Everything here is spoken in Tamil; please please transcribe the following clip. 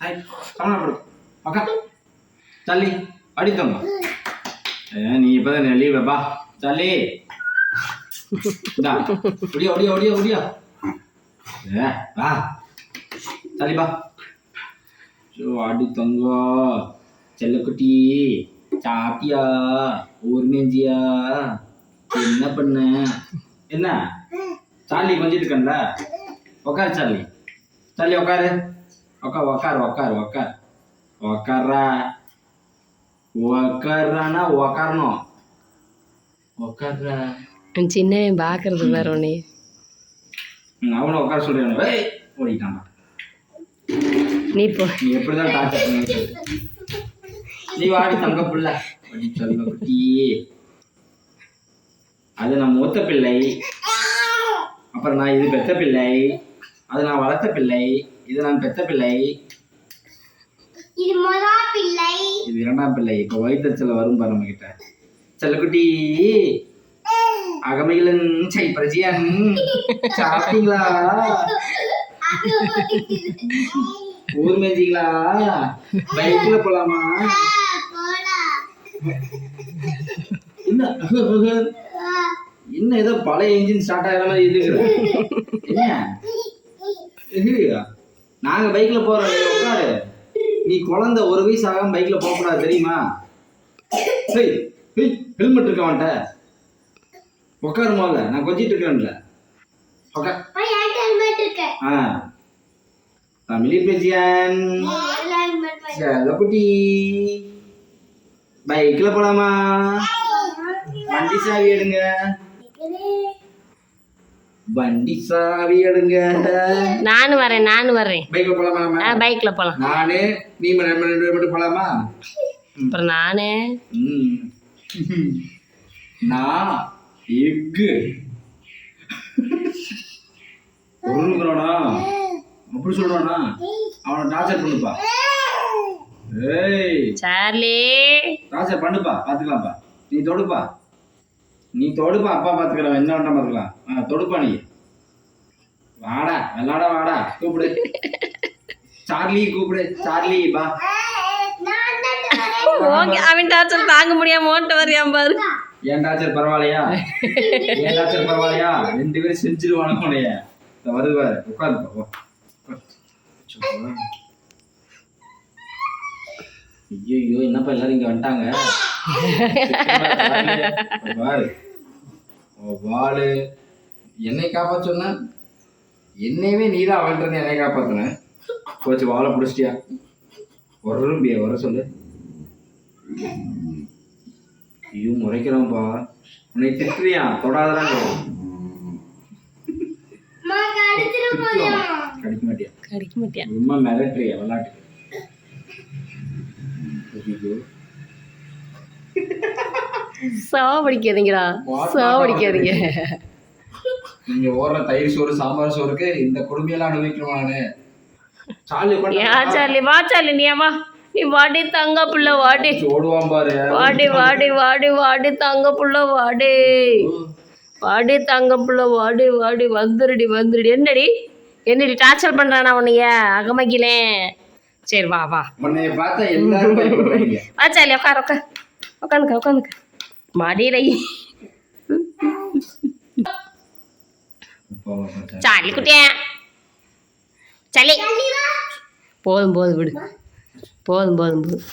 ஐ கவலைப்படு அக்கா சல்லி அடித்தோங்க ஏ நீ இப்பதான் லீவ் பா சல்லி இந்தா, ஒடியா ஒடியா ஒடியா ஒடியா ஏ வா சல்லி பா ஸோ அடி தங்கம் செல்லக்குட்டி சாப்பிட்டியா ஊர் மேஞ்சியா என்ன பண்ண என்ன சார்லி கொஞ்சிட்டு இருக்கேன்ல உக்காரு சார்லி சார்லி உக்காரு உக்கா உக்காரு உக்காரு உக்கார். உக்காரா உக்காரானா உக்காரணும். உக்கார்றா. அவன் சின்னவன் பார்க்கறது வேற ம், அவனை உட்கார சொல்றேன் ஓடிட்டான்டா நீ போ. நீ எப்படிதான் பண்ணி நீ வாடி தங்க புள்ள. தங்க குட்டி அது நான் மூத்த பிள்ளை. அப்புறம் நான் இது பெத்த பிள்ளை. அது நான் வளர்த்த பிள்ளை இது நான் பெத்த பிள்ளை. இது முதா பிள்ளை. இது இரண்டாம் பிள்ளை. இப்போ வயிற்றுச்சல வரும் பாரு நம்ம கிட்ட செல்லக்குட்டி அகமையிலன் சை பிரஜியன் சாப்பிட்டீங்களா ஊர் மேஞ்சிங்களா? பைக்ல போலாமா? என்ன? என்ன ஏதோ பழைய இன்ஜின் ஸ்டார்ட் ஆகிற மாதிரி இருக்குற என்ன? நாங்க பைக்ல போறோம் நீ உட்காரு. நீ குழந்தை ஒரு வயசு ஆகாம பைக்ல போக கூடாது தெரியுமா? ஹேய் ஹேய் ஹெல்மெட் இருக்க அவன்கிட்ட. உட்காரு முதல்ல நான் கொஞ்சிட்டு இருக்கிறேன்ல. உட்கார் ஹெல்மெட் இருக்கு? ஆ. தமிழி செல்லக்குட்டி. பைக்ல போலாமா? வண்டி சாவி எடுங்க. வண்டி சாவி எடுங்க. நானும் வரேன் நானும் வரேன். பைக்ல போலாமா பைக்கில் போகலாம் நானு நீ ம- நம்ம ரெண்டு பேரும் மட்டும் போலாமா? அப்புறம் நானு. நான் எக்கு. பொருளுங்கிறானா அப்படி சொல்றானா அவனை டார்ச்சர் பண்ணுப்பா. ஏய். சார்லி. டார்ச்சர் பண்ணுப்பா பாத்துக்கலாம்ப்பா நீ தொடுப்பா. நீ தொடுப்பா அப்பா பாத்துக்கலாம் என்ன வேண்டாம் பாத்துக்கலாம். ஆ தொடுப்பா நீ. வாடா விளாட வாடா. கூப்பிடு. சார்லி கூப்பிடு. சார்லி பா. அவன் டார்ச்சர் தாங்க முடியாம ஓட்ட வரையாம் பாரு. என் டார்ச்சர் பரவாயில்லையா? என் டார்ச்சர் பரவாயில்லையா? ரெண்டு பேரும் செஞ்சிருவானு உனைய வருது பாரு உட்காந்து ஐயோ என்னப்பா எல்லாரும் இங்க வந்துட்டாங்க? வாளு. என்னை காப்பாற்ற சொன்ன என்னையவே நீ தான் அவன்றது என்னை காப்பாத்துன. போச்சு வாழை பிடிச்சிட்டியா? வரம்பியா வர சொல்லு. ஐயோ முறைக்கிறான்ப்பா உன்னை திட்டுறியா? தொடாதான் கடிக்க மாட்டியா? கடிக்க மாட்டியா? ரொம்ப மிரட்டுறியா விளாட்டுக்கு ஐயோ. சாவடிக்காதீங்கடா. சாவடிக்காதீங்க. நீங்க ஓடுற தயிர் சோறு சாம்பார் சோறுக்கு இந்த கொடுமையெல்லாம் அனுபவிக்கணுமா நானு? சாலி யா சார்லி வா சார்லி நீ வா. நீ வாடி தங்க புள்ள வாடி. ஓடுவான் பாரு. வாடி வாடி வாடி வாடி தங்க புள்ள வாடி. வாடி தங்க புள்ள வாடி வாடி வந்துருடி வந்துருடி. என்னடி? என்னடி டார்ச்சர் பண்றானா உன்னைய? அகமகிலே சரி வா வா. உன்னைய பார்த்தா எல்லாரும் பயப்படுறாங்க வா சார்லி உட்கார் உட்கார். உட்காந்துக்க உட்காந்துக்க. மடியில. சார்லி குட்டியா சார்லி போதும் போதும் விடு போதும் போதும் போதும்